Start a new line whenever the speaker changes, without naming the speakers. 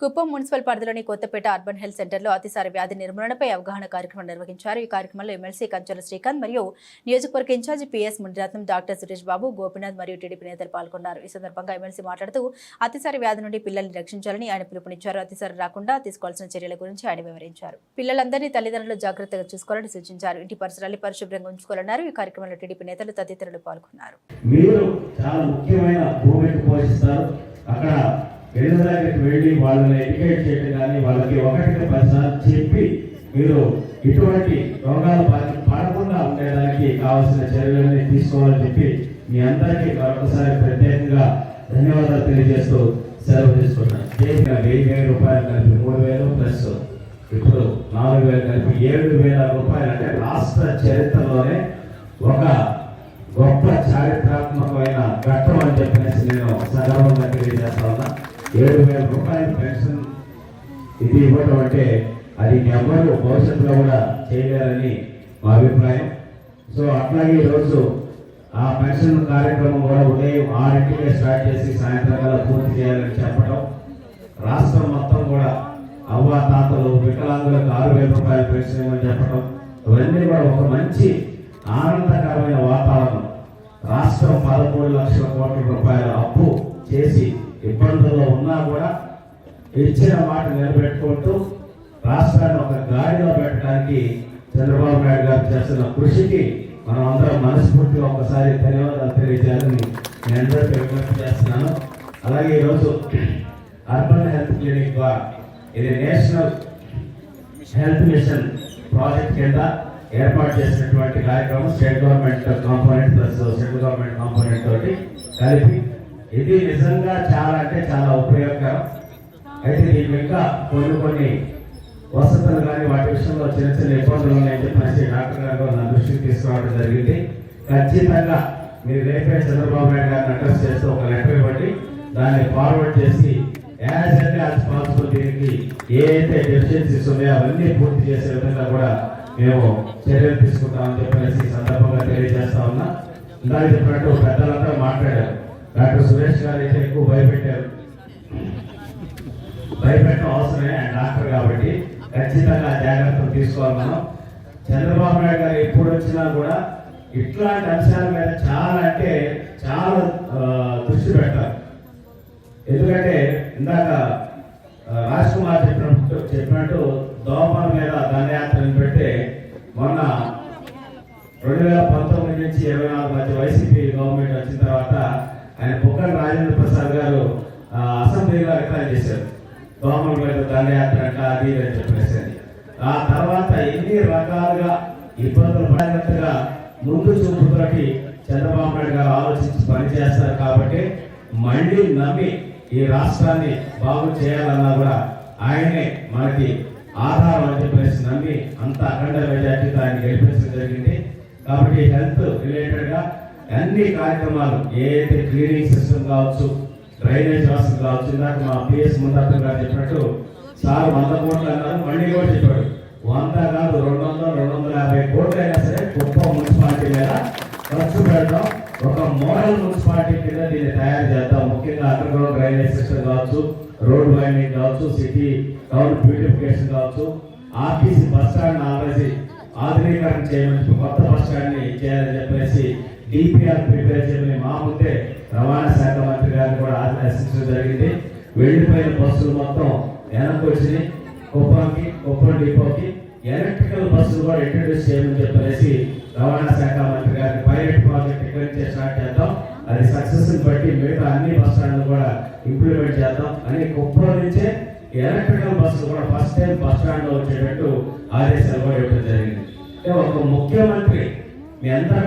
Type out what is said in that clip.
Kuppam municipal పరిధిలోని Kothapeta urban health సెంటర్లో అతిసార వ్యాధి నిర్మూలనపై అవగాహన కార్యక్రమం నిర్వహించారు. ఈ కార్యక్రమంలో ఎమ్మెల్సీ కంచల శ్రీకాంత్ మరియు నియోజకవర్గ incharge PS Muniratnam doctor Suresh Babu Gopinath మరియు టీడీపీ నేతలు పాల్గొన్నారు. ఈ సందర్భంగా ఎమ్మెల్సీ మాట్లాడుతూ అతిసార వ్యాధి నుండి పిల్లల్ని రక్షించాలని ఆయన పిలుపునిచ్చారు. అతిసార రాకుండా తీసుకోవాల్సిన చర్యల గురించి ఆయన వివరించారు. పిల్లలందరినీ తల్లిదండ్రులు జాగ్రత్తగా చూసుకోవాలని సూచించారు. ఇంటి పరిసరాలు పరిశుభ్రంగా ఉంచుకోవాలన్నారు. ఈ కార్యక్రమంలో టీడీపీ నేతలు తదితరులు పాల్గొన్నారు.
మీరు చాలా ముఖ్యమైన పోషిస్తారు. అక్కడ పిల్లల దగ్గరికి వెళ్ళి వాళ్ళని ఎడ్యుకేట్ చేయడం కానీ వాళ్ళకి ఒకటికి పదిసార్లు చెప్పి మీరు ఇటువంటి రోగాలు బారి పడకుండా ఉండేదానికి కావాల్సిన చర్యలన్నీ తీసుకోవాలని చెప్పి మీ అందరికీ మరొకసారి ప్రత్యేకంగా ధన్యవాదాలు తెలియజేస్తూ సెలవు తీసుకున్నాను చేసిన వెయ్యి వేల రూపాయలు కలిపి మూడు వేలు ప్లస్ ఇప్పుడు నాలుగు వేలు కలిపి ఏడు వేల రూపాయలు అంటే రాష్ట్ర చరిత్రలోనే ఒక గొప్ప చారిత్రాత్మకమైన ఘట్టం అని చెప్పేసి నేను సగర్వంగా తెలియజేస్తాను ఏడు వేల రూపాయల పెన్షన్ ఇది ఇవ్వటం అంటే అది ఎవరు భవిష్యత్తులో కూడా చేయలేరని మా అభిప్రాయం. సో అట్లాగే ఈరోజు ఆ పెన్షన్ కార్యక్రమం కూడా ఉదయం ఆరింటికే స్టార్ట్ చేసి సాయంత్రం కల్లా పూర్తి చేయాలని చెప్పడం రాష్ట్రం మొత్తం కూడా అవ్వ తాతలు వికలాంగులకు ఆరు వేల రూపాయల పెన్షన్ ఇవ్వని చెప్పడం ఇవన్నీ కూడా ఒక మంచి ఆనందకరమైన వాతావరణం. రాష్ట్రం పదమూడు లక్షల కోట్ల రూపాయల అప్పు చేసి ఇబ్బందుల్లో ఉన్నా కూడా ఇచ్చిన మాట నిలబెట్టుకుంటూ రాష్ట్రాన్ని ఒక గాడిలో పెట్టడానికి చంద్రబాబు నాయుడు గారు చేస్తున్న కృషికి మనం అందరం మనస్ఫూర్తిగా ఒకసారి ధన్యవాదాలు తెలియజేయాలని నేను అందరికీ విజ్ఞప్తి చేస్తున్నాను. అలాగే ఈరోజు అర్బన్ హెల్త్ క్లినిక్ ద్వారా ఇది నేషనల్ హెల్త్ మిషన్ ప్రాజెక్ట్ కింద ఏర్పాటు చేసినటువంటి కార్యక్రమం state government component plus central government component తోటి కలిపి ఇది నిజంగా చాలా అంటే చాలా ఉపయోగకరం. అయితే దీని ఇంకా కొన్ని కొన్ని వసతులు కానీ వాటి విషయంలో చిన్న చిన్న ఇబ్బందులు ఉన్నాయని చెప్పేసి డాక్టర్ గారు నా దృష్టికి తీసుకురావడం జరిగింది. ఖచ్చితంగా మీరు రేపే చంద్రబాబు నాయుడు గారిని అడ్రస్ చేస్తూ ఒక లెటర్ ఇవ్వండి. దాన్ని ఫార్వర్డ్ చేసి యాజ్ అంటే యాజ్ పాసిబుల్ దీనికి ఏదైతే డెఫిషియన్సీస్ ఉన్నాయో అవన్నీ పూర్తి చేసే విధంగా కూడా మేము చర్యలు తీసుకుంటామని చెప్పేసి సందర్భంగా తెలియజేస్తా ఉన్నా. ఇందాక చెప్పినట్టు పెద్దలంతా మాట్లాడారు. డాక్టర్ సురేష్ గారు అయితే ఎక్కువ భయపెట్టారు. భయపెట్టడం అవసరమే ఆయన డాక్టర్ కాబట్టి ఖచ్చితంగా జాగ్రత్తలు తీసుకోవాలి మనం. చంద్రబాబు నాయుడు గారు ఎప్పుడు వచ్చినా కూడా ఇట్లాంటి అంశాల మీద చాలా అంటే చాలా దృష్టి పెడతారు. ఎందుకంటే ఇందాక రాజ్ కుమార్ చెప్పినట్టు చెప్పినట్టు దోమల మీద దండయాత్రను పెడితే మొన్న రెండు వేల పంతొమ్మిది నుంచి ఇరవై నాలుగు మధ్య వైసీపీ గవర్నమెంట్ వచ్చిన తర్వాత ఆయన రాజేంద్ర ప్రసాద్ గారు అసెంబ్లీలో రికార్డ్ చేశారు దోమల దండయాత్ర అంట అది అని చెప్పేసి అని. ఆ తర్వాత ఎన్ని రకాలుగా ఇబ్బందులు పడినట్టుగా ముందు చూపుతోటి చంద్రబాబు నాయుడు గారు ఆలోచించి పనిచేస్తారు కాబట్టి మళ్ళీ నమ్మి ఈ రాష్ట్రాన్ని బాగు చేయాలన్నా కూడా ఆయనే మనకి ఆధారం అని చెప్పేసి నమ్మి అంత అఖండ మెజార్టీతో ఆయన గెలిపించడం జరిగింది కాబట్టి హెల్త్ రిలేటెడ్గా అన్ని కార్యక్రమాలు ఏ క్లీనింగ్ సిస్టమ్ కావచ్చు డ్రైనేజ్ వ్యవస్థ కావచ్చు ఇందాక మా పిఎస్ ముందర్థం గారు చెప్పినట్టు సార్ వంద కోట్లు అన్నారు మళ్ళీ కూడా చెప్పాడు. వంద కాదు రెండు వందల రెండు వందల యాభై కోట్లు అయినా సరే గొప్ప మున్సిపాలిటీ మీద ఖర్చు పెడతాం. ఒక మోడల్ మున్సిపాలిటీ కింద దీన్ని తయారు చేద్దాం. ముఖ్యంగా అండర్ డ్రైనేజ్ సిస్టమ్ కావచ్చు రోడ్ వైండింగ్ కావచ్చు సిటీ టౌన్ బ్యూటిఫికేషన్ కావచ్చు. ఆర్టీసీ బస్ స్టాండ్ ఆల్రెడీ ఆధునీకరణ చేయమని కొత్త బస్ స్టాండ్ని చేయాలని చెప్పేసి డిపిఆర్ ప్రిపేర్ చేయమని మా ముందే రవాణా శాఖ మంత్రి గారిని కూడా ఆదేశించడం జరిగింది. వెళ్ళిపోయిన బస్సులు మొత్తం వెనక్కి వచ్చినాయి. కుప్పంకి కుప్పం డిపోకి ఎలక్ట్రికల్ బస్సులు కూడా ఇంట్రడ్యూస్ చేయమని చెప్పేసి రవాణా శాఖ మంత్రి గారిని పైలట్ ప్రాజెక్ట్ ఇక్కడి నుంచే స్టార్ట్ చేద్దాం. అది సక్సెస్ బట్టి మిగతా అన్ని బస్ స్టాండ్లు కూడా ఇంప్లిమెంట్ చేద్దాం. అని కుప్పం నుంచే ఎలక్ట్రికల్ బస్సులు కూడా ఫస్ట్ టైం బస్ స్టాండ్లో వచ్చేటట్టు ఆదేశాలు కూడా ఇవ్వడం జరిగింది. ఒక ముఖ్యమంత్రి మీ అందరూ